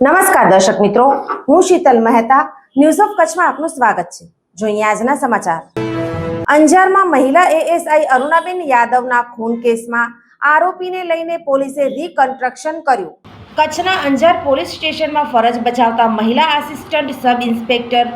નમસ્કાર દર્શક મિત્રો, હું શીતલ મહેતા ન્યૂઝ ઓફ કચ્છમાં આપનું સ્વાગત છે. જોઈએ આજના સમાચાર. અંજારમાં મહિલા એએસઆઈ અરુણાબેન યાદવના ખૂન કેસમાં આરોપીને લઈને પોલીસે રીકન્સ્ટ્રક્શન કર્યું. કચ્છના અંજાર પોલીસ સ્ટેશનમાં ફરજ બજાવતા મહિલા assistant sub inspector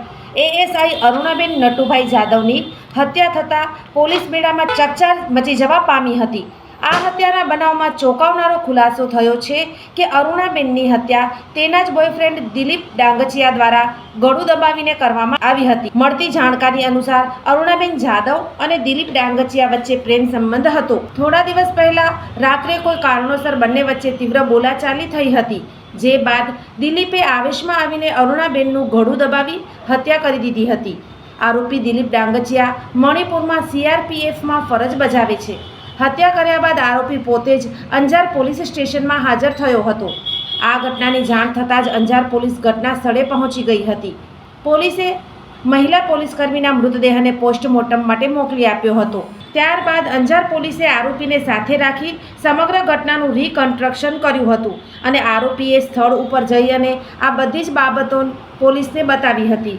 ASI Arunaben Natubhai જાદવની હત્યા થતાં પોલીસ બેડામાં ચકચાર મચી જવા પામી હતી. આ હત્યાના બનાવમાં ચોંકાવનારો ખુલાસો થયો છે કે અરુણાબેનની હત્યા તેના જ બોયફ્રેન્ડ દિલીપ ડાંગચિયા દ્વારા ગળું દબાવીને કરવામાં આવી હતી. મળતી જાણકારી અનુસાર અરુણાબેન જાદવ અને દિલીપ ડાંગચિયા વચ્ચે પ્રેમ સંબંધ હતો. થોડા દિવસ પહેલા રાત્રે કોઈ કારણોસર બંને વચ્ચે તીવ્ર બોલાચાલી થઈ હતી. જે બાદ દિલીપે આવેશમાં આવીને અરુણાબેનનું ગળું દબાવી હત્યા કરી દીધી હતી. આરોપી દિલીપ ડાંગચિયા મણિપુરમાં સીઆરપીએફમાં ફરજ બજાવે છે. હત્યા કર્યા બાદ આરોપી પોતે જ અંજાર પોલીસ સ્ટેશનમાં હાજર થયો હતો. આ ઘટનાની જાણ થતાં જ અંજાર પોલીસ ઘટના સ્થળે પહોંચી ગઈ હતી. પોલીસે મહિલા પોલીસકર્મીના મૃતદેહને પોસ્ટમોર્ટમ માટે મોકલી આપ્યો હતો. ત્યારબાદ અંજાર પોલીસે આરોપીને સાથે રાખી સમગ્ર ઘટનાનું રિકન્સ્ટ્રક્શન કર્યું હતું અને આરોપીએ સ્થળ ઉપર જઈ અને આ બધી જ બાબતો પોલીસને બતાવી હતી.